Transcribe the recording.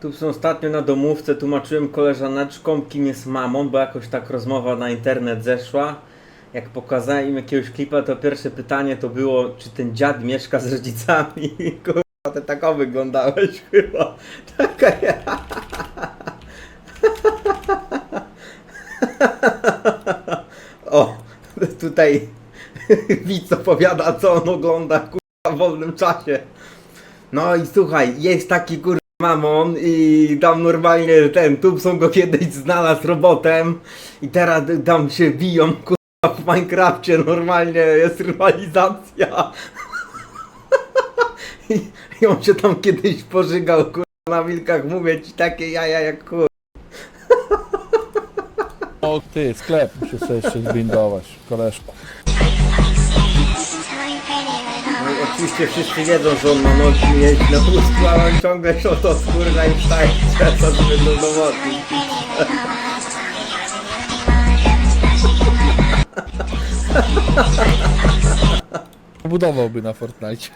Tu są ostatnio na domówce tłumaczyłem koleżaneczkom, kim jest mamą, bo jakoś tak rozmowa na internet zeszła. Jak pokazałem im jakiegoś klipa, to pierwsze pytanie to było, czy ten dziad mieszka z rodzicami. Kurwa, ty tak wyglądałeś chyba. Taka ja. O, tutaj widz opowiada, co on ogląda kurwa w wolnym czasie. No i słuchaj, jest taki kurwa mamon i tam normalnie ten Tubson go kiedyś znalazł robotem i teraz tam się biją kurwa w Minecrafcie, normalnie jest rywalizacja. I, I on się tam kiedyś pożygał kurwa na wilkach, mówię ci takie jaja jak kurwa. O ty, sklep muszę sobie jeszcze zbindować, koleżko. No i oczywiście wszyscy wiedzą, że on ma nogi jeździ na wózku, a on ciągle się o to skurna i wstaje stresa, żeby do dowodnić. Budowałby na Fortnite.